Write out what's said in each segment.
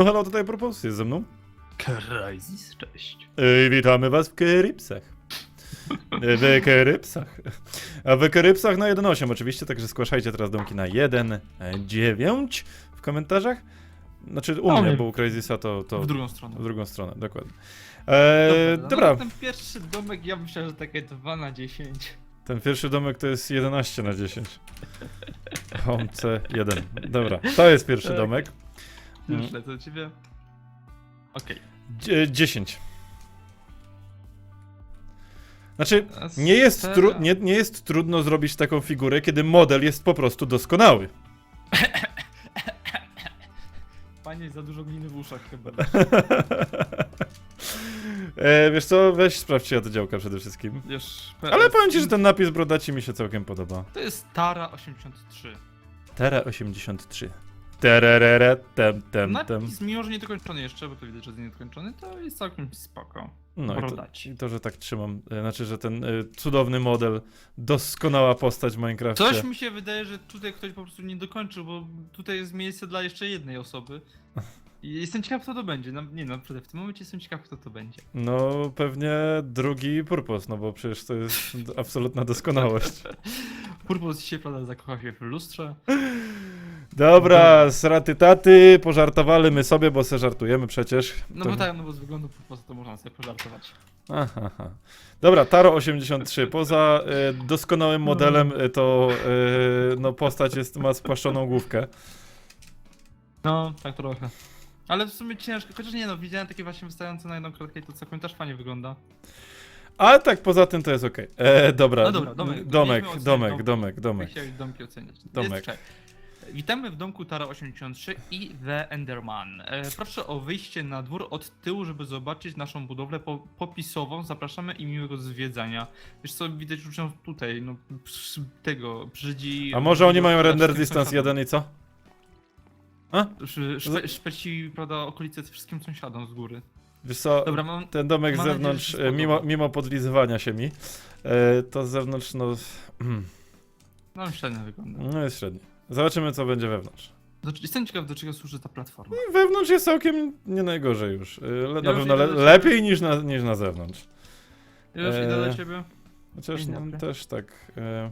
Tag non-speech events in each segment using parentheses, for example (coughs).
No Halo, tutaj Purpose jest ze mną. Crysis, cześć. Ej, witamy was w Kerypsach. E, W Kerypsach. A w Kerypsach na 1.8 oczywiście, także zgłaszajcie teraz domki na 1.9 w komentarzach. Znaczy u O, mnie, nie. bo u Crazisa to, to W drugą stronę. w drugą stronę, dokładnie. E, no, dobra, No, ten pierwszy domek ja myślałem, że takie 2 na 10. ten pierwszy domek to jest 11 na 10. Home C1. Dobra, to jest pierwszy Tak. domek. Mm. Już lecę do ciebie. Okej. Dzie- 10. Znaczy, Nie jest, nie, nie jest trudno zrobić taką figurę, kiedy model jest po prostu doskonały. (laughs) Panie, za dużo gliny w uszach chyba. (laughs) e, wiesz co, weź sprawdź ja to działka przede wszystkim. Już Ale powiem ci, że ten napis brodaci mi się całkiem podoba. To jest Tara 83. Tera 83. Tererere, tem, tem, tem. Napis, mimo że niedokończony jeszcze, bo to widać, że jest niedokończony, to jest całkiem spoko. No i to, i to, że tak trzymam, e, znaczy, że ten e, cudowny model, doskonała postać w Minecrafcie. Coś mi się wydaje, że tutaj ktoś po prostu nie dokończył, bo tutaj jest miejsce dla jeszcze jednej osoby. I jestem ciekaw, kto to będzie. No, nie no, naprawdę w tym momencie jestem ciekaw, kto to będzie. No, pewnie drugi purpos, no bo przecież to jest absolutna doskonałość. (laughs) Purpose dzisiaj, prawda, zakochał się w lustrze. Dobra, sraty taty, pożartowali my sobie, bo se żartujemy przecież. No To- bo tak, no bo z wyglądu Purpose to można sobie pożartować. Aha, aha. Dobra, Taro 83. Poza e, doskonałym modelem, e, to e, no, postać jest, ma spłaszczoną główkę. No, tak trochę. Ale w sumie ciężko, chociaż nie no, widziałem takie właśnie wystające na jedną kratkę i to całkiem też fajnie wygląda. Ale tak poza tym to jest okej. E, Dobra, No dobra, domek. domek, Mieliśmy domek, ocenić domek, domek. Jak chciałeś domki oceniać. Domek. Jest. Witamy w domku Tara 83 i The Enderman. E, proszę o wyjście na dwór od tyłu, żeby zobaczyć naszą budowlę po, popisową. Zapraszamy i miłego zwiedzania. Wiesz co, widać już ją tutaj, no przy, tego, brzydzi... A może oni mają render distance sąsiadom. 1 i co? A? Sz- Szpe, szpeci, prawda, okolice wszystkim sąsiadom z góry. Wiesz co, Dobra, mam... ten domek z nadzieję, zewnątrz, się e, mimo, mimo podlizywania się mi, e, to z zewnątrz, no, (clears throat) No, średnio wygląda. no jest średni. Zobaczymy, co będzie wewnątrz. Do, jestem ciekaw, do czego służy ta platforma. Wewnątrz jest całkiem nie najgorzej już. E, Le, na już pewno idę le, do ciebie. lepiej niż na, niż na zewnątrz. Już idę do Eee, ciebie. Chociaż Dzień no, dobry. też tak. E,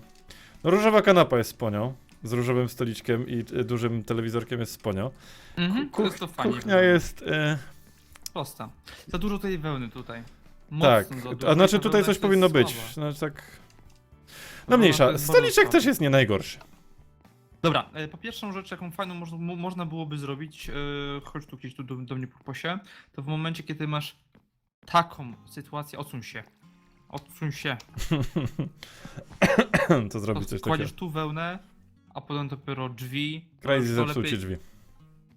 no różowa kanapa jest z ponią. Z różowym stoliczkiem i e, dużym telewizorkiem jest z ponią. Mhm, to jest to fajnie. kuchnia wygląda. jest. E, Prosta. Za dużo tej wełny tutaj. tak. Mocno za dużo. A znaczy Ta tutaj wełna coś jest powinno być. słaba. Znaczy tak. Ta No wełna to mniejsza. jest bardzo Stoliczek słaba. też jest nie najgorszy. Dobra, e, po pierwszą rzecz, jaką fajną można, mo- można byłoby zrobić, e, chodź tu gdzieś tu do, do mnie purposie, to w momencie, kiedy masz taką sytuację, odsuń się. Odsuń się. (coughs) to To zrobić coś takiego. kładziesz tu wełnę, a potem dopiero drzwi. to Crazy to zepsuł ci drzwi.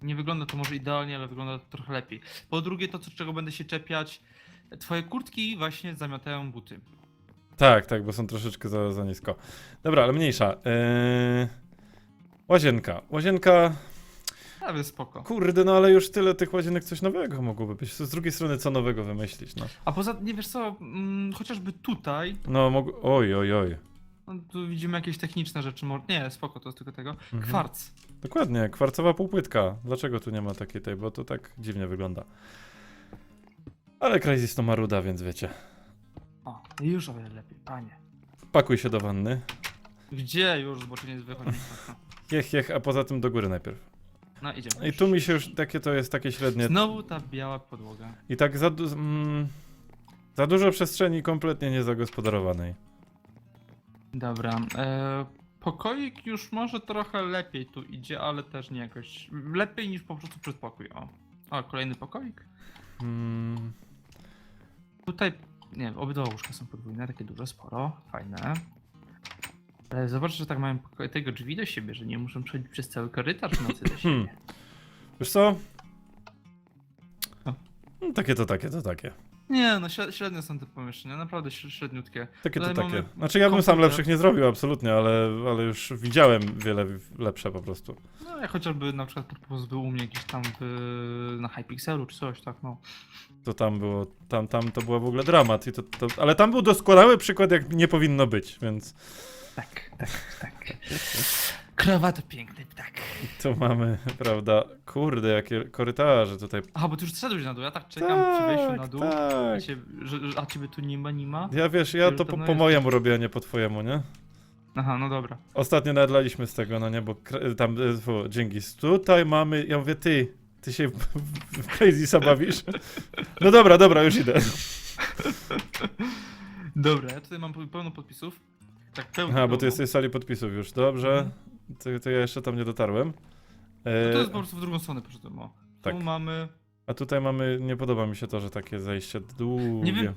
Nie wygląda to może idealnie, ale wygląda to trochę lepiej. Po drugie, to, co- czego będę się czepiać, twoje kurtki właśnie zamiatają buty. Tak, tak, bo są troszeczkę za, za nisko. Dobra, ale mniejsza. E, łazienka. Łazienka. Ale spoko. Kurde, no ale już tyle tych łazienek coś nowego mogłoby być. Z drugiej strony, co nowego wymyślić, no. A poza nie wiesz co, mm, chociażby tutaj, No, mog... oj, oj, oj. no, tu widzimy jakieś techniczne rzeczy. mo- Nie, spoko, to jest tylko tego. Mhm. Kwarc. Dokładnie, kwarcowa półpłytka. Dlaczego tu nie ma takiej tej, bo to tak dziwnie wygląda. Ale Crazy to maruda, więc wiecie. O, już o wiele lepiej, panie. Pakuj się do wanny. Gdzie już, bo czy nie wychodzi? Jech, jech, a poza tym do góry najpierw. No idziemy. I tu mi się już takie to jest takie średnie. Znowu ta biała podłoga. I tak za, du- mm, za dużo przestrzeni kompletnie niezagospodarowanej. Dobra. E, pokoik już może trochę lepiej tu idzie, ale też nie jakoś. Lepiej niż po prostu przedpokój. O. O, kolejny pokoik. Mm, Tutaj, nie wiem, obydwa łóżka są podwójne, takie duże, sporo, fajne. Ale zobacz, że tak mają poko- tego drzwi do siebie, że nie muszą przechodzić przez cały korytarz w nocy do Hmm. siebie. wiesz co? No, takie to takie to takie. Nie, no śre- średnio są te pomieszczenia, naprawdę śre- średniutkie. Takie to takie. Znaczy ja bym sam komputer. lepszych nie zrobił, absolutnie, ale, ale już widziałem wiele lepsze po prostu. No jak chociażby na przykład Purpose był u mnie gdzieś tam w, na Hypixelu czy coś, tak no. To tam było, tam, tam to było w ogóle dramat. I to, to, ale tam był doskonały przykład, jak nie powinno być, więc. Tak, tak, tak. (laughs) Krawato piękny, tak. Tu mamy, prawda, kurde, jakie korytarze tutaj. Aha, bo ty już zszedłeś na dół, ja tak czekam przy wejściu na dół. tak. Wiecie, że, że, a ciebie tu nie ma, nie ma? Ja wiesz, ja to po, dawno po jesteś. mojemu robię, a nie po twojemu, nie? Aha, no dobra. Ostatnio nadlaliśmy z tego, no nie, bo tam, e, fu, dzięki. Tutaj mamy, ja mówię, ty, ty się w, w, w Crazysa bawisz? No dobra, dobra, już idę. (laughs) Dobra, ja tutaj mam pełno podpisów. Tak. Aha, bo ty pełno. jesteś w sali podpisów już, dobrze. Mhm. To, to ja jeszcze tam nie dotarłem. No E, to jest po prostu w drugą stronę poszedłem, o. Tak. Tu mamy... a tutaj mamy, nie podoba mi się to, że takie zejście długie. Nie wiem,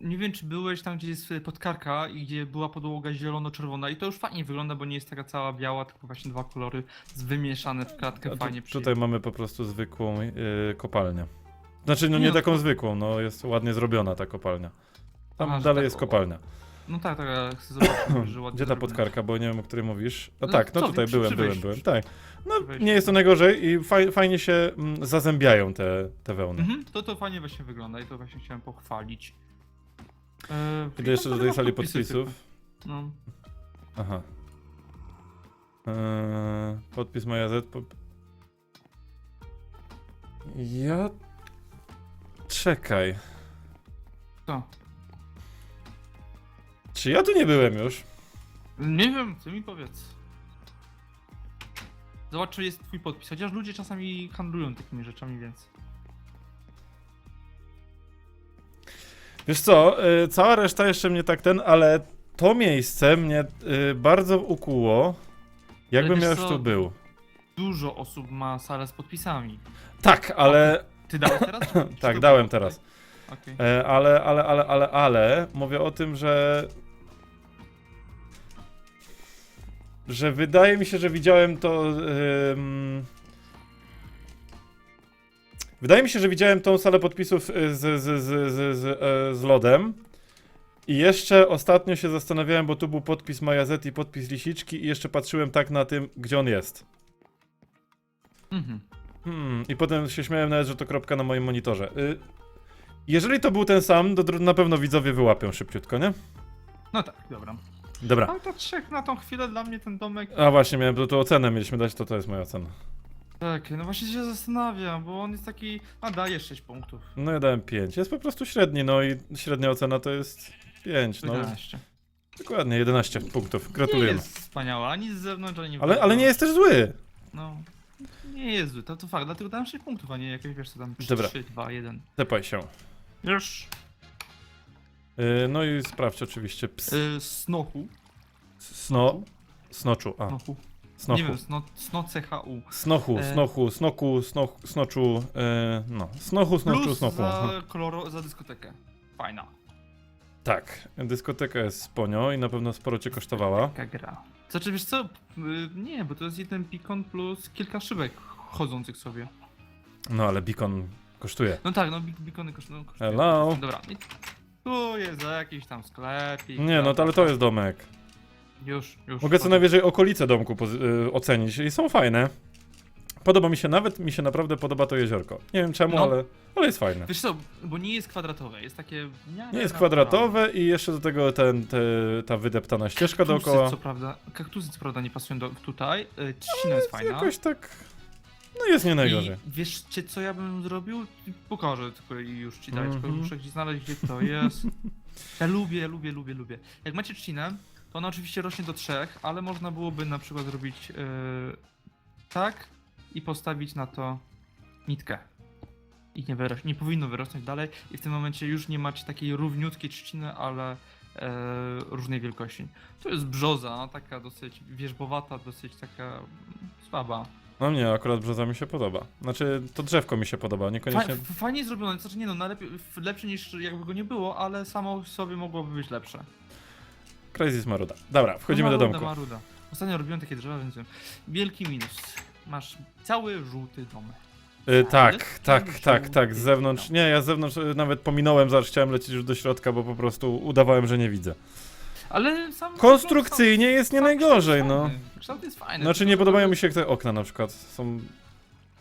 nie wiem, czy byłeś tam, gdzie jest podkarka i gdzie była podłoga zielono-czerwona i to już fajnie wygląda, bo nie jest taka cała biała, tylko właśnie dwa kolory z- wymieszane w kratkę, A tu, fajnie tutaj mamy po prostu zwykłą y, kopalnię. Znaczy, no nie, Nie, no taką zwykłą, no jest ładnie zrobiona ta kopalnia. Tam Aha, że dalej tak, jest o. kopalnia. No tak, tak, ja chcę zobaczyć, że (coughs) ładnie Gdzie ta zrobione. podkarka, bo nie wiem, o której mówisz. No, No, tak, no co, tutaj przy- byłem, byłem, byłem, tak. No nie jest to najgorzej i faj, fajnie się mm, zazębiają te, te wełny. Mhm, to to fajnie właśnie wygląda i to właśnie chciałem pochwalić. Eee, Idę jeszcze do tej sali podpisów. No. Aha. Eee, podpis Maja Z. Po... Ja... Czekaj. To. Czy ja tu nie byłem już? Nie wiem, ty mi powiedz. Zobacz, czy jest twój podpis, chociaż ludzie czasami handlują takimi rzeczami, więc... Wiesz co, y, cała reszta jeszcze mnie tak ten, ale to miejsce mnie y, bardzo ukuło. Jakbym wiesz ja już co? tu był. Dużo osób ma salę z podpisami. Tak, ale. Ty dałeś teraz? czy- (laughs) czy Tak, to dałem było? teraz. Okej. E, ale, ale, ale, ale, ale. Mówię o tym, że. Że wydaje mi się, że widziałem to. ym, Wydaje mi się, że widziałem tą salę podpisów y, z, z, z, z, z, e, z lodem. I jeszcze ostatnio się zastanawiałem, bo tu był podpis Maja Z i podpis Lisiczki i jeszcze patrzyłem tak na tym, gdzie on jest. Mhm. Hmm, i potem się śmiałem nawet, że to kropka na moim monitorze. Y, jeżeli to był ten sam, to na pewno widzowie wyłapią szybciutko, nie? No tak, dobra. Dobra. Ale to trzech na tą chwilę dla mnie ten domek... A właśnie, miałem tu, tu ocenę, mieliśmy dać, to to jest moja ocena. Tak, no właśnie się zastanawiam, bo on jest taki... A, daje 6 punktów. No ja dałem 5. Jest po prostu średni, no i średnia ocena to jest 5, no. 11. Dokładnie, 11 punktów. Nie Gratulujemy. jest wspaniała, ani z zewnątrz, ani Ale, ale nie jest też zły. No. Nie jest zły, to, to fakt, dlatego dałem 6 punktów, a nie jakieś, wiesz co tam, 3, Dobra. 3 2, 1. Tepaj się. Już. Y, no i sprawdź oczywiście ps. Y, snochu. Sno. Snoczu. A, Snochu. snochu. Nie wiem, sno, sno CHU. Snochu, E. snochu, snoku, snoch, snoczu, e, no, snochu, snoczu, Plus snochu. za, koloro, za dyskotekę. Fajna. Tak, dyskoteka jest sponio i na pewno sporo cię kosztowała. Taka gra. Znaczy, wiesz co, y, nie, bo to jest jeden pikon plus kilka szybek chodzących sobie. No ale beacon kosztuje. No tak, no bik- bikony kosztują. kosztują. Hello. Dobra, i tu jest jakiś tam sklepik. Nie, no to, ale to jest domek. Już, już. Mogę co najwyżej okolice domku poz- y, ocenić i są fajne. Podoba mi się, nawet mi się naprawdę podoba to jeziorko. Nie wiem czemu, No. ale, ale jest fajne. Wiesz co, bo nie jest kwadratowe, jest takie... Nie jest kwadratowe i jeszcze do tego ten, te, ta wydeptana ścieżka Kaktusy, dookoła. co prawda, kaktusy co prawda nie pasują do, tutaj, y, trzcina jest fajna. Jakoś tak, no jest nie najgorzej. I wiesz cię, co ja bym zrobił? Pokażę tylko i już ci dać, tylko Mhm. muszę gdzieś znaleźć, gdzie to jest. Ja lubię, lubię, lubię, lubię. Jak macie trzcinę, to ona oczywiście rośnie do trzech, ale można byłoby na przykład zrobić yy, tak i postawić na to nitkę. I nie, wyroś- nie powinno wyrosnąć dalej i w tym momencie już nie macie takiej równiutkiej trzciny, ale e, różnej wielkości. To jest brzoza, taka dosyć wierzbowata, dosyć taka mm, słaba. No mnie akurat brzoza mi się podoba. Znaczy, to drzewko mi się podoba, niekoniecznie... Fa- fajnie zrobione, znaczy nie no, najlepiej, lepsze niż jakby go nie było, ale samo w sobie mogłoby być lepsze. Crazy Smaruda. Dobra, wchodzimy no, do maruda, domku. Maruda. Ostatnio robiłem takie drzewa, więc wiem. Wielki minus. Masz cały żółty dom. Y, tak, tak, tak, tak, z zewnątrz. Nie, ja z zewnątrz y, nawet pominąłem, zaraz chciałem lecieć już do środka, bo po prostu udawałem, że nie widzę. Ale sam... Konstrukcyjnie jest nie najgorzej, no. Kształt jest fajny. Znaczy nie podobają mi się te okna na przykład. Są...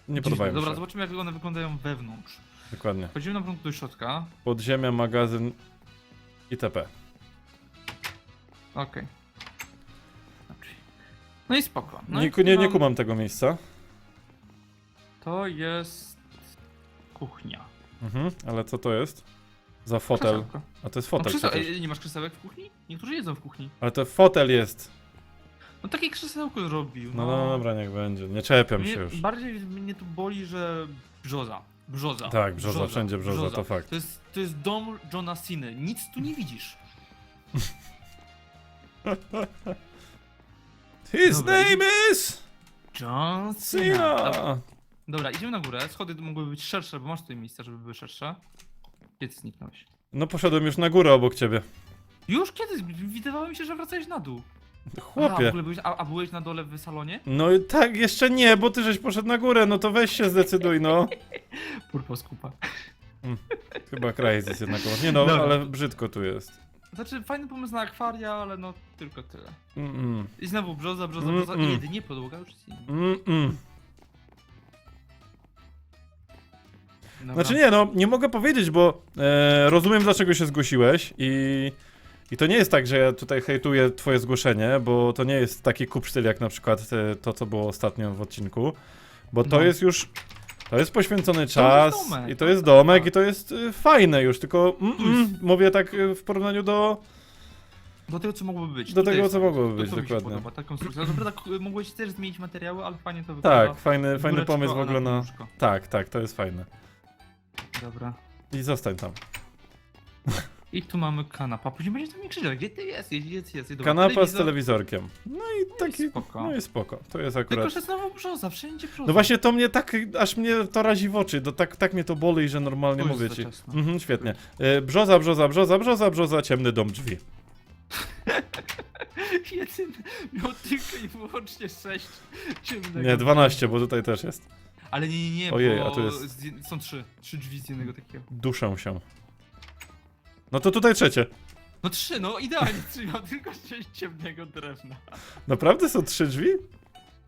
Nie podobają mi Dobra, się. zobaczymy jak one wyglądają wewnątrz. Dokładnie. Wchodzimy na początku do środka. Podziemia, magazyn itp. Okej. Znaczy, No i spoko. No nie, i nie, nie mam- kumam tego miejsca. To jest kuchnia. Mhm, ale co to jest? Za fotel. Krzesełko. A to jest No, fotel przecież. Ej, nie masz krzesełek w kuchni? Niektórzy jedzą w kuchni. Ale to fotel jest. No takie krzesełko zrobił. No, No, dobra, niech będzie. Nie czepiam Mnie, się już. Bardziej mnie tu boli, że brzoza. Brzoza. Tak, brzoza, wszędzie brzoza, to fakt. To jest, to jest dom Johna Cena. Nic tu nie widzisz. (laughs) His Dobra, name is... John Cena. Dobra, dobra, idziemy na górę. Schody mogłyby być szersze, bo masz tutaj miejsca, żeby były szersze. Ty zniknąłeś? No poszedłem już na górę obok ciebie. Już kiedy? Wydawało mi się, że wracałeś na dół. A, w Chłopie. ogóle byłeś, a, a byłeś na dole w salonie? No i tak, jeszcze nie, bo ty żeś poszedł na górę, no to weź się zdecyduj, no. (laughs) Purpos kupa. Chyba Crysis jednak. Nie no, Dobra. ale brzydko tu jest. Znaczy, fajny pomysł na akwaria, ale no tylko tyle. Mm-mm. I znowu brzoza, brzoza, Mm, brzoza mm. i jedynie podłoga już jest inna. Mm-mm. Dobra. Znaczy nie, no nie mogę powiedzieć, bo e, rozumiem dlaczego się zgłosiłeś i, i to nie jest tak, że ja tutaj hejtuję twoje zgłoszenie, bo to nie jest taki kupsztyl jak na przykład e, to, co było ostatnio w odcinku, bo to No. jest już, to jest poświęcony czas domek. i to jest domek Tak. i to jest e, fajne już, tylko mm, mm, mówię tak e, w porównaniu do, Do tego, co mogłoby być. do Tutaj tego, jest co mogłoby być, to mi się dokładnie. Podoba, ta konstrukcja. Dobra, tak y, mogłeś też zmienić materiały, ale fajnie to wygląda. Tak, fajny, fajny Góreczko, pomysł w a ogóle na... łóżko. Tak, tak, to jest fajne. Dobra. I zostań tam. I tu mamy kanapa. Później będzie tam mi krzyczał, gdzie ty jest, jest, jest, jest. Dobra, Kanapa z telewizor. telewizorkiem. No i taki, spoko. no i spoko, to jest Tylko, akurat... że znowu brzoza, wszędzie brzoza. No właśnie to mnie tak, aż mnie to razi w oczy, to tak, tak mnie to boli, że normalnie jest mówię za ci. ciasno. Mhm, świetnie. E, brzoza, brzoza, brzoza, brzoza, brzoza, ciemny dom drzwi. (laughs) Jeden miał tylko i wyłącznie 6 ciemnego. Nie, 12, bo tutaj też jest. Ale nie, nie, nie, Ojej, bo a tu jest- z jed- są trzy. Trzy drzwi z jednego takiego. Duszę się. No to tutaj trzecie. No trzy, no idealnie trzy, miał tylko sześć ciemnego drewna. Naprawdę są trzy drzwi?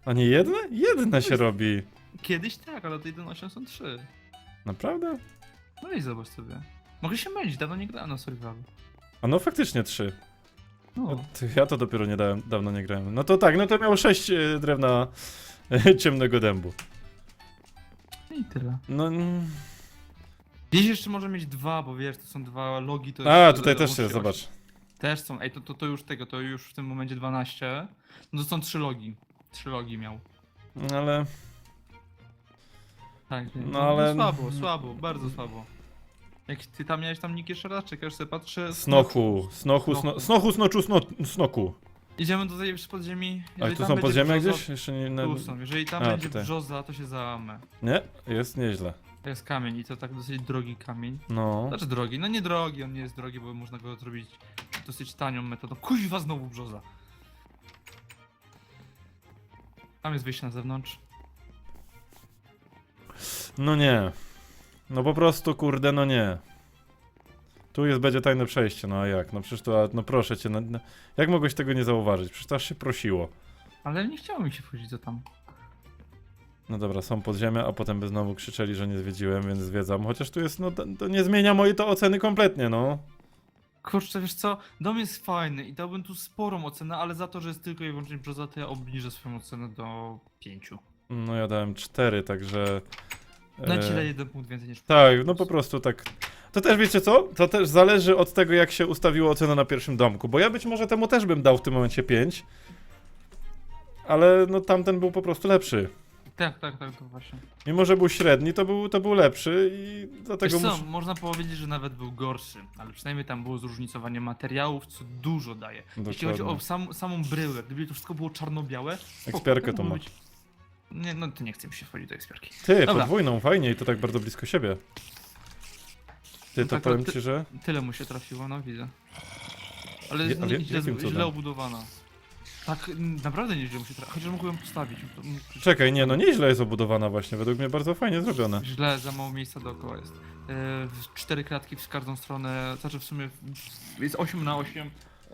A nie jedne? Jedna się robi. Kiedyś tak, ale od 1.8 są trzy. Naprawdę? No i zobacz sobie. Mogę się mylić, dawno nie grałem na survivalu. A no faktycznie trzy. No. Ty, Ja to dopiero nie dałem, dawno nie grałem. No to tak, no to miało sześć e, drewna e, ciemnego dębu. I tyle. No... mm. Gdzieś jeszcze może mieć dwa, bo wiesz, to są dwa logi, to A, jest- tutaj to- też jest, zobacz. Też są, ej, to, to, to już tego, to już w tym momencie 12. No to są trzy logi. Trzy logi miał. Ale... Tak, No ale- Słabo, słabo, bardzo słabo. Jak ty tam miałeś tam nick jeszcze raz, czekasz sobie, patrzę. Snochu, snochu, sno, Snochu. snochu, snoczu, sno, snoku. Idziemy tutaj przy podziemi. A Jeżeli tu tam są będzie podziemia brzoza- gdzieś? Jeszcze nie... Na... Tu są, jeżeli tam A, będzie tutaj. brzoza, to się załamę. Nie? Jest nieźle. To jest kamień i to tak dosyć drogi kamień. No. Znaczy drogi, no nie drogi, on nie jest drogi, bo można go zrobić dosyć tanią metodą. Kuźwa znowu brzoza. Tam jest wyjście na zewnątrz. No nie. No po prostu, kurde, no nie. Tu jest, będzie tajne przejście, no a jak? No przecież to, no proszę cię, no, no, jak mogłeś tego nie zauważyć? Przecież to aż się prosiło. Ale nie chciało mi się wchodzić do tam. No dobra, są podziemia, a potem by znowu krzyczeli, że nie zwiedziłem, więc zwiedzam. Chociaż tu jest, no to, to nie zmienia mojej to oceny kompletnie, no. Kurczę, wiesz co, dom jest fajny i dałbym tu sporą ocenę, ale za to, że jest tylko i wyłącznie brzoza, to ja obniżę swoją ocenę do 5. No ja dałem 4, także... Na e, jeden punkt więcej niż Tak, no po prostu tak. To też wiecie co? To też zależy od tego, jak się ustawiło ocena na pierwszym domku. Bo ja być może temu też bym dał w tym momencie 5. Ale no tamten był po prostu lepszy. Tak, tak, tak, to właśnie. Mimo, że był średni, to był, to był lepszy i dlatego Wiesz co, muszę... można powiedzieć, że nawet był gorszy, ale przynajmniej tam było zróżnicowanie materiałów, co dużo daje. Jeśli chodzi o sam, samą bryłę, gdyby to wszystko było czarno-białe, Ekspiarkę to ma. Nie, no to nie chcę mi się wchodzić do ekspiarki. Ty, Dobra. podwójną, fajnie i to tak bardzo blisko siebie. Ty, No to tak, to powiem ty- ci, że... Tyle mu się trafiło, no widzę. Ale Je- jest a nie, źle, jakim cudem? źle obudowana. Tak, n- naprawdę nieźle mu się trafiło, chociaż mógłbym postawić. Czekaj, nie, no nieźle jest obudowana właśnie, według mnie bardzo fajnie zrobione. Źle, za mało miejsca dookoła jest. W- cztery klatki w każdą stronę, znaczy w sumie w- jest 8 na 8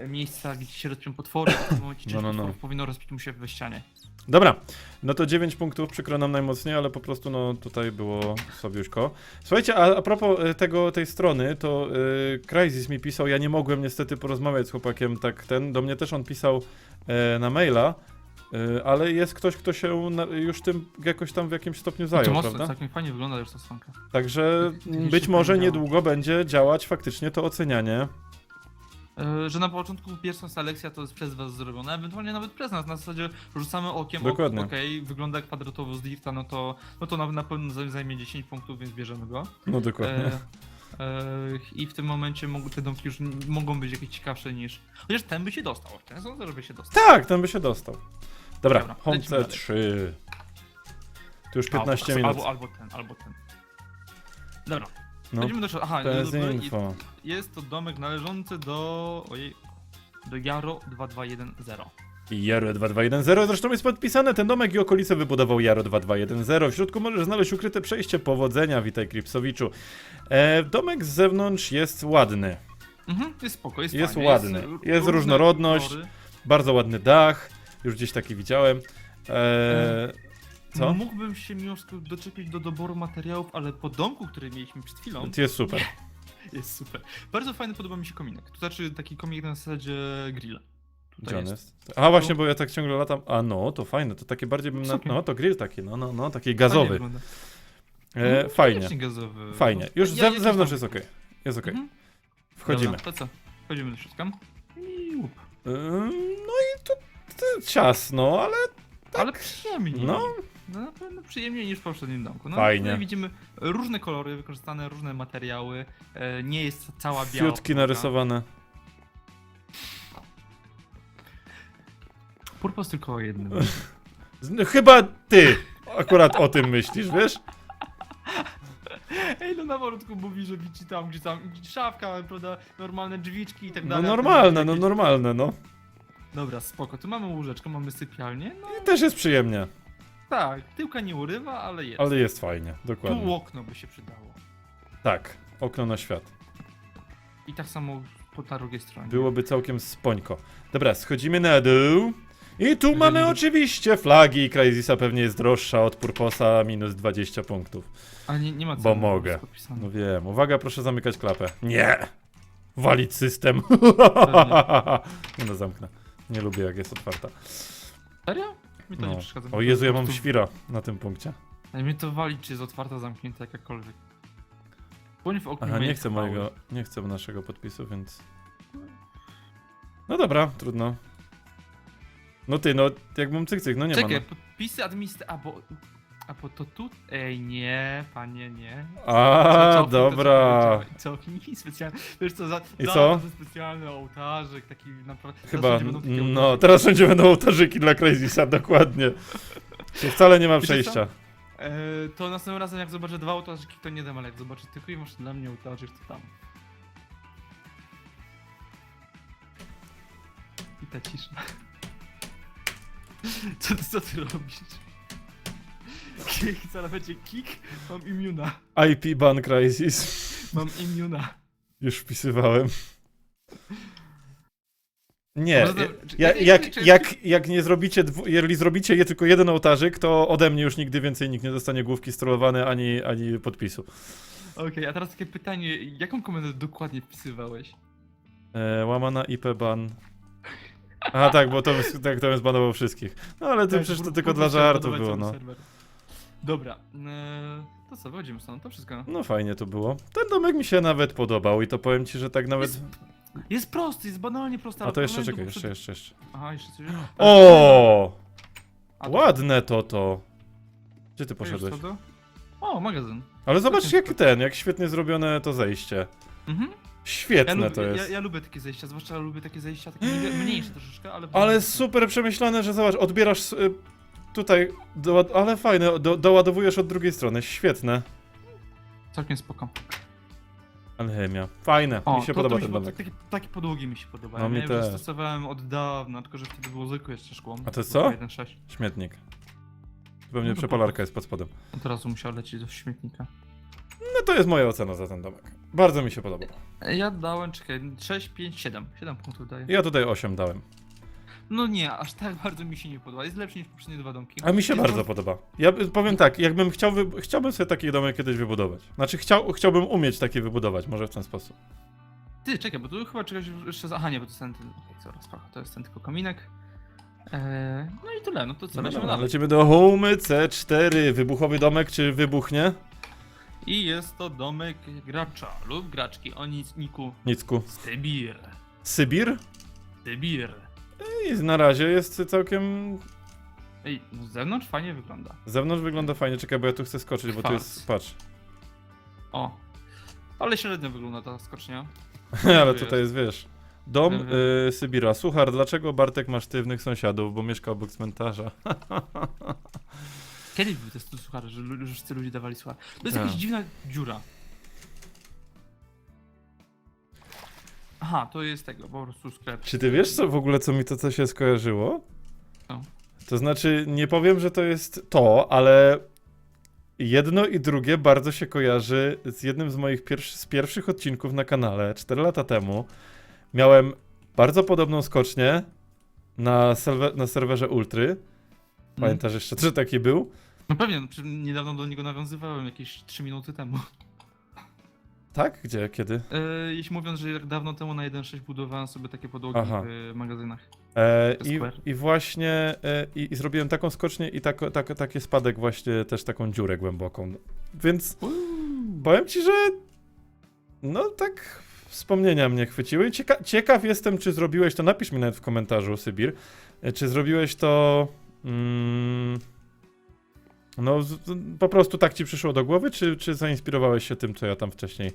miejsca, gdzie się rozpią potwory, w tym momencie No, część no, no. potworów powinno rozpić mu się we ścianie. Dobra, no to 9 punktów przykro nam najmocniej, ale po prostu no tutaj było słabiuśko. Słuchajcie, a, a propos e, tego, tej strony, to y, Crysis mi pisał, ja nie mogłem niestety porozmawiać z chłopakiem tak ten, do mnie też on pisał e, na maila, Y, ale jest ktoś, kto się na, już tym jakoś tam w jakimś stopniu to zajął, mocno, prawda? całkiem fajnie wygląda już ta stronka. Także być może niedługo będzie działać faktycznie to ocenianie. E, że na początku pierwsza selekcja to jest przez was zrobiona, ewentualnie nawet przez nas, na zasadzie rzucamy okiem, Dokładnie. ok, okej, wygląda kwadratowo z drifta, no to, no to na, na pewno zaj- zajmie 10 punktów, więc bierzemy go. No dokładnie. E, e, I w tym momencie mogą, te domki już mogą być jakieś ciekawsze niż... Chociaż ten by się dostał, ten sądzę, żeby się dostał. Tak, ten by się dostał. Dobra, Dobra, Home lecimy dalej. C3. Tu już 15 albo, minut. Albo, albo ten, albo ten. Dobra, No, będziemy do... Aha, to jest do- do- info. jest to domek należący do... Ojej, do Jaro 2210. I Jaro 2210, zresztą jest podpisane, ten domek i okolice wybudował Jaro 2210. W środku możesz znaleźć ukryte przejście powodzenia, witaj Kripsowiczu. E, domek z zewnątrz jest ładny, Mhm, jest spoko, jest Jest fajnie, ładny. r- Jest różne różnorodność. kolory. bardzo ładny dach, już gdzieś taki widziałem. E, co? Mógłbym się mimo wszystko doczepić do doboru materiałów, ale po domku, który mieliśmy przed chwilą, To jest super. (laughs) jest super. Bardzo fajny podoba mi się kominek. To znaczy taki kominek na zasadzie grilla. Gdzie on jest. A właśnie, bo ja tak ciągle latam. A no, to fajne, to takie bardziej bym na... No, to grill taki, no, no, no, taki gazowy. E, No, fajnie, gazowy. fajnie. Już Ja- ze, zewnątrz jest okej. Jest okej. Mhm. Wchodzimy. Dobra, to co? Wchodzimy do środka. I łup. Ym, No i to, to ciasno, ale Ale przyjemniej. no, No na pewno przyjemniej niż w poprzednim domku. No, Fajnie. Tutaj widzimy różne kolory, wykorzystane różne materiały. E, nie jest cała biała. fiutki podłoga. narysowane. Purpos tylko o jednym. Z- (laughs) no, Chyba ty akurat o tym myślisz, wiesz? Ej, no na początku mówi, że widzi tam, gdzie tam gdzie szafka, prawda, normalne drzwiczki i tak No dalej. a tu normalne, jakieś- no normalne, no. Dobra, spoko, tu mamy łóżeczko, mamy sypialnię, no I też jest przyjemnie, tak, tyłka nie urywa, ale jest. ale jest fajnie, Tu dokładnie. okno by się przydało. Tak, okno na świat. I tak samo po na drugiej stronie. Byłoby całkiem spońko. Dobra, schodzimy na dół. I tu mamy oczywiście flagi i Crazisa pewnie jest droższa od Purposa, minus 20 punktów. Ale nie, nie ma Bo ceny, mogę. No wiem, uwaga, proszę zamykać klapę. Nie! Walić system. (laughs) Nie no, zamknę. Nie lubię jak jest otwarta. Serio? Mi to nie No. przeszkadza. O Jezu, ja mam świra na tym punkcie. Ale mnie to wali, czy jest otwarta, zamknięta, jakakolwiek. Płoń w oknie Aha, nie chcę mojego, nie chcę naszego podpisu, więc... No dobra, trudno. No ty, no, jak mam cyk, cyk, no nie Czekaj, ma. podpisy administracji. A bo. A bo to tu. Ej, nie, panie, nie. A, Cofnij to, dobra. cofnij, Cofnij specjalnie. Wiesz co, za, I za co? to specjalny ołtarzyk, taki naprawdę. Chyba, zawsze będą takie no, ołtarzyki. teraz wszędzie będą ołtarzyki dla Crazisa, (laughs) dokładnie. Tu wcale nie ma Wiecie co? przejścia. E, to następnym razem, jak zobaczę dwa ołtarzyki, to nie dam, ale jak zobaczę tylko i wyłącznie dla mnie ołtarzyk, to tam. I ta cisza. (laughs) Co, co ty robisz? Kick, zaraz będzie kick, mam imuna. IP ban Crisis. Mam imuna. Już wpisywałem. Nie, czy- ja, czekaj, jak, czekaj, jak, jak nie zrobicie, dwu, jeżeli zrobicie je tylko jeden ołtarzyk, to ode mnie już nigdy więcej nikt nie dostanie główki strollowane ani, ani podpisu. Okej, a teraz takie pytanie, jaką komendę dokładnie wpisywałeś? E, łamana IP ban. A tak, bo to, tak, to bym zbanował wszystkich. No ale to Tak, przecież to tylko dla żartu było, no. Dobra, e, to co, wychodzimy stąd, to wszystko. No fajnie to było. Ten domek mi się nawet podobał i to powiem ci, że tak nawet... Jest, jest prosty, jest banalnie prosty. A ale to jeszcze czekaj, jeszcze, jeszcze, jeszcze. Aha, jeszcze coś. O! A, to- Ładne to to. Gdzie ty poszedłeś? co to? O, magazyn. Ale zobacz jak ten, jak świetnie zrobione to zejście. Mhm. Ja, Świetne lubię, to ja, jest. ja lubię takie zejścia, zwłaszcza lubię takie zejścia, takie mniej- mniejsze troszeczkę, ale... Ale super przemyślane, że zobacz, odbierasz y, tutaj, doład- ale fajne, do, doładowujesz od drugiej strony, świetne. Całkiem spoko. Alchemia. Fajne, mi się to, podoba to mi ten domek. Takie, takie podłogi mi się podobają. No, mi ja je też. stosowałem od dawna, tylko że wtedy było zwykłe jeszcze szkło. A to jest co? 1.6. Śmietnik. Pewnie No to przepalarka jest pod spodem. Od razu musiał lecieć do śmietnika. No to jest moja ocena za ten domek. Bardzo mi się podoba. Ja dałem, czekaj, 6, 5, 7. 7 punktów daję. Ja tutaj 8 dałem. No nie, aż tak (laughs) bardzo mi się nie podoba. Jest lepszy niż poprzednie dwa domki. A mi się Jest bardzo podoba. Ja by- powiem tak, jakbym chciał, wy... chciałbym sobie taki domek kiedyś wybudować. Znaczy chciał, chciałbym umieć taki wybudować, może w ten sposób. Ty, czekaj, bo tu chyba czegoś jeszcze... za- Aha, nie, bo to jest ten... ten... Spoko, to jest ten tylko kominek. Eee, no i tyle, no to co, No lecimy dobra, dalej. lecimy do Home C4. Wybuchowy domek, czy wybuchnie? I jest to domek gracza lub graczki o nic, niku Nicku. Stybir. Sybir? Stybir. I na razie jest całkiem... Ej, no z zewnątrz fajnie wygląda. Z zewnątrz wygląda fajnie. Czekaj, bo ja tu chcę skoczyć, bo tu jest... Patrz. O. Ale średnio wygląda ta skocznia. (laughs) Ale Tu tutaj jest, wiesz... Dom Mhm. y, Sybira. Suchar, dlaczego Bartek ma sztywnych sąsiadów? Bo mieszka obok cmentarza. (laughs) Kiedy był test suchar, że lu- że wszyscy ludzie dawali suchar? To jest Tak. jakaś dziwna dziura. Aha, to jest tego, po prostu sklep. Czy ty wiesz co w ogóle, co mi to co się skojarzyło? Co? To znaczy, nie powiem, że to jest to, ale jedno i drugie bardzo się kojarzy z jednym z moich pierwszy, z pierwszych odcinków na kanale 4 lata temu. Miałem bardzo podobną skocznię na, serwe- na serwerze Ultry. Pamiętasz jeszcze, że taki był? No pewnie, no, niedawno do niego nawiązywałem jakieś 3 minuty temu. Tak? Gdzie? Kiedy? E, jeśli mówiąc, że jak dawno temu na 1.6 budowałem sobie takie podłogi Aha. w magazynach. E, i, Square. I właśnie e, i, i zrobiłem taką skocznię i tak, tak, taki spadek właśnie też taką dziurę głęboką. Więc powiem ci, że no tak wspomnienia mnie chwyciły. Cieka ciekaw jestem, czy zrobiłeś to, napisz mi nawet w komentarzu, Sybir, e, czy zrobiłeś to mm, no po prostu tak ci przyszło do głowy, czy, czy zainspirowałeś się tym, co ja tam wcześniej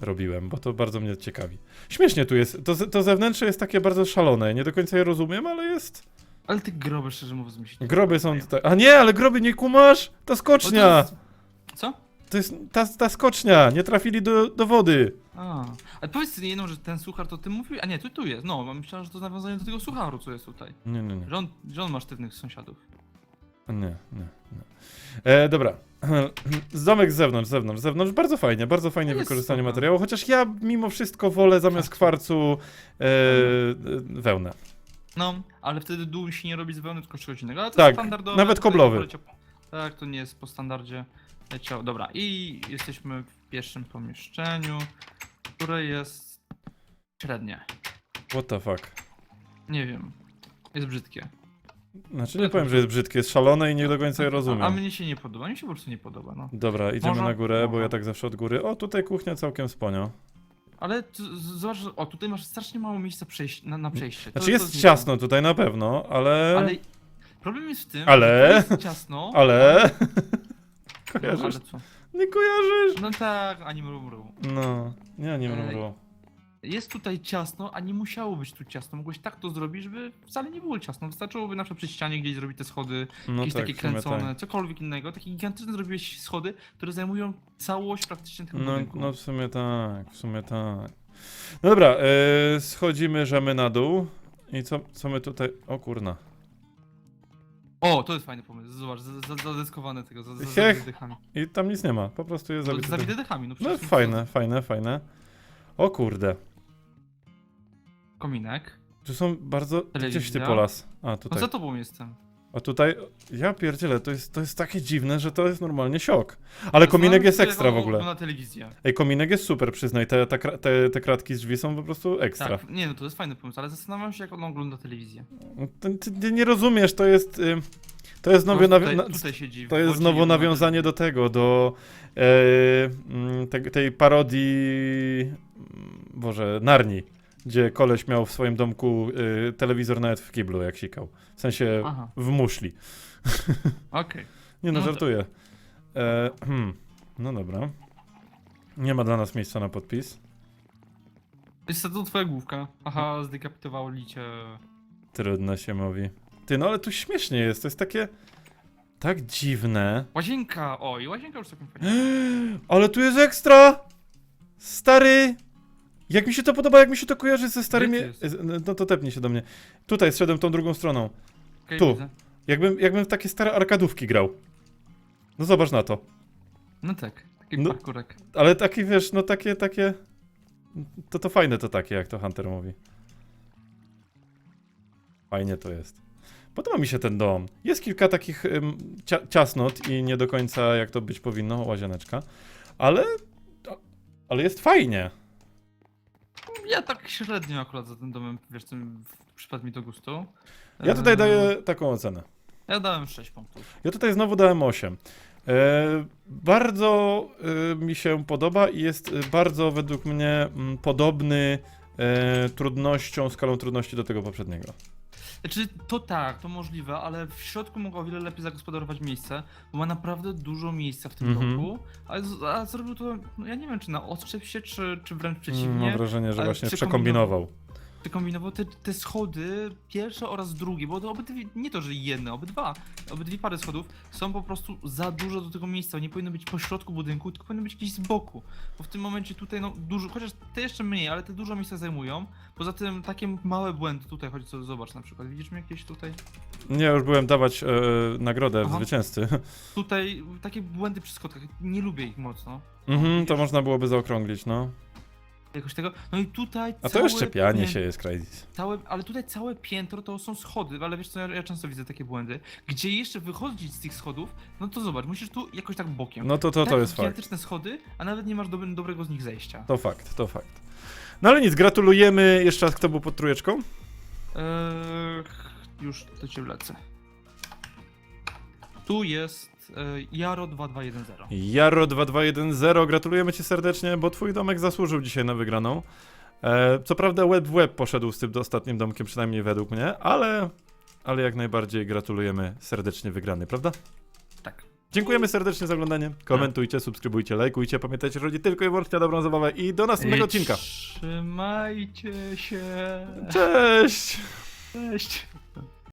robiłem, bo to bardzo mnie ciekawi. Śmiesznie tu jest, to, to zewnętrzne jest takie bardzo szalone, nie do końca je rozumiem, ale jest... Ale ty groby, szczerze mówiąc, mi się Groby są tutaj... A nie, ale groby nie kumasz! To O, skocznia! to jest- Co? To jest ta, ta skocznia, nie trafili do, do wody. A, ale powiedz jedną, że ten suchar to ty mówił? A nie, tu, tu jest. No, myślałem, że to nawiązanie do tego sucharu, co jest tutaj. Nie, nie, nie. Że on ma sztywnych sąsiadów. Nie, nie, nie. E, dobra. (clears throat) Z domek z zewnątrz, zewnątrz, zewnątrz. Bardzo fajnie, bardzo fajnie Jest wykorzystanie super. materiału, chociaż ja mimo wszystko wolę zamiast kwarcu e, wełnę. No, ale wtedy dół się nie robi z wełny, tylko czegoś innego. Ale to Tak, jest standardowe. nawet koblowy. Tak, to nie jest po standardzie leciało. Dobra, i jesteśmy w pierwszym pomieszczeniu, które jest średnie. What the fuck. Nie wiem. Jest brzydkie. Znaczy nie powiem, że jest brzydkie, jest szalone i nie do końca je rozumiem. A, a mnie się nie podoba, mi się po prostu nie podoba, no. Dobra, idziemy Może? na górę, bo ja tak zawsze od góry. O, tutaj kuchnia całkiem sponio. Ale t- z- zobacz, o tutaj masz strasznie mało miejsca przejść, na, na przejście. To- Znaczy to jest mi- ciasno tutaj na pewno, ale... Ale problem jest w tym, Ale- że jest ciasno. (laughs) Ale... No, (laughs) Kojarzysz? ale co? Nie kojarzysz? No tak, ani mru, mru. No, nie, nie mrumru. Jest tutaj ciasno, a nie musiało być tu ciasno. Mogłeś tak to zrobić, żeby wcale nie było ciasno. Wystarczyłoby na przykład przy ścianie gdzieś zrobić te schody, No jakieś tak, takie kręcone, tak. cokolwiek innego. Takie gigantyczne zrobiłeś schody, które zajmują całość praktycznie tego No, budynku. no w sumie tak, w sumie tak. No dobra, e, schodzimy żemy na dół. I co, co my tutaj... O kurna. O, to jest fajny pomysł. Zobacz, za- za- zadeskowane tego, za, za, za dechami. I tam nic nie ma, po prostu jest No, zabity. Zawite dechami, no No przecież fajne, fajne, fajne. O kurde. Kominek. Tu są bardzo... Gdzieś ty polas. A No tutaj. za tobą jestem. A tutaj... Ja pierdzielę, to jest, to jest takie dziwne, że to jest normalnie siok. Ale kominek jest ekstra w ogóle. Na telewizję. Ej, kominek jest super, przyznaj. Te, te, te, te kratki z drzwi są po prostu ekstra. Tak, nie no, to jest fajny pomysł, ale zastanawiam się, jak on ogląda telewizję. Ty, ty, ty nie rozumiesz, to jest... Y, to jest znowu... No, tutaj, tutaj siedzi. To jest znowu nawiązanie do tego, do e, mm, te, tej parodii, mm, Boże, Narni, gdzie koleś miał w swoim domku y, telewizor nawet w kiblu, jak sikał. W sensie Aha, w muszli. okej. (laughs) Nie no, No żartuję. E, hmm, no dobra. Nie ma dla nas miejsca na podpis. Jest to twoja główka. Aha, zdekapitowało licie. Trudno się mówi. Ty, no ale tu śmiesznie jest, to jest takie tak dziwne. Łazienka! Oj, łazienka już całkiem fajnie. (gasps) Ale tu jest ekstra! Stary! Jak mi się to podoba, jak mi się to kojarzy ze starymi... Gdzie ty No to tepnij się do mnie. Tutaj, zszedłem tą drugą stroną. Okej, Tu. widzę. Jakbym, jakbym w takie stare arkadówki grał. No zobacz na to. No tak, taki No. parkurek. Ale taki, wiesz, no takie, takie... To to fajne to takie, jak to Hunter mówi. Fajnie to jest. Podoba mi się ten dom. Jest kilka takich ym, cia ciasnot i nie do końca jak to być powinno, łazieneczka. Ale... Ale jest fajnie. Ja tak średnio akurat za tym domem, wiesz, tym przypadł mi do gustu. Ja tutaj daję taką ocenę. Ja dałem 6 punktów. Ja tutaj znowu dałem 8. E, bardzo e, mi się podoba i jest e, bardzo według mnie mm, podobny e, trudnością, skalą trudności do tego poprzedniego. Znaczy, to tak, to możliwe, ale w środku mogło o wiele lepiej zagospodarować miejsce, bo ma naprawdę dużo miejsca w tym Mhm. domku, a, z- a zrobił to, no ja nie wiem, czy na odczep się, czy, czy wręcz przeciwnie. Mam wrażenie, że ale właśnie przekombinował- przekombinował. Przekombinował te, te schody, pierwsze oraz drugie, bo to obydwie, nie to, że jedne, obydwa, obydwie pary schodów są po prostu za dużo do tego miejsca, nie powinno być po środku budynku, tylko powinno być gdzieś z boku, bo w tym momencie tutaj no dużo, chociaż te jeszcze mniej, ale te dużo miejsca zajmują, poza tym takie małe błędy tutaj, chodź co zobacz na przykład, widzisz mnie jakieś tutaj? Nie, już byłem dawać e, nagrodę Aha. zwycięzcy. (laughs) Tutaj takie błędy przy schodkach, nie lubię ich mocno. Mhm, to można byłoby zaokrąglić, no. Jakoś tego. No i tutaj. A to już czepianie pię- się jest crazy. Całe, ale tutaj całe piętro to są schody, ale wiesz co, ja, ja często widzę takie błędy. Gdzie jeszcze wychodzić z tych schodów, no to zobacz, musisz tu jakoś tak bokiem. No to, to, to tak jest fakt. gigantyczne schody, a nawet nie masz dobre, dobrego z nich zejścia. To fakt, to fakt. No ale nic, gratulujemy. Jeszcze raz, kto był pod trójeczką? Eee, już do ciebie lecę. Tu jest e, Jaro 2210. Jaro 2210, gratulujemy ci serdecznie, bo twój domek zasłużył dzisiaj na wygraną. E, co prawda web w web poszedł z tym ostatnim domkiem, przynajmniej według mnie, ale, ale jak najbardziej gratulujemy serdecznie wygrany, prawda? Tak. Dziękujemy serdecznie za oglądanie. Komentujcie, subskrybujcie, lajkujcie. Pamiętajcie, że chodzi tylko i wyłącznie o dobrą zabawę i do następnego odcinka. Trzymajcie się. Cześć! Cześć.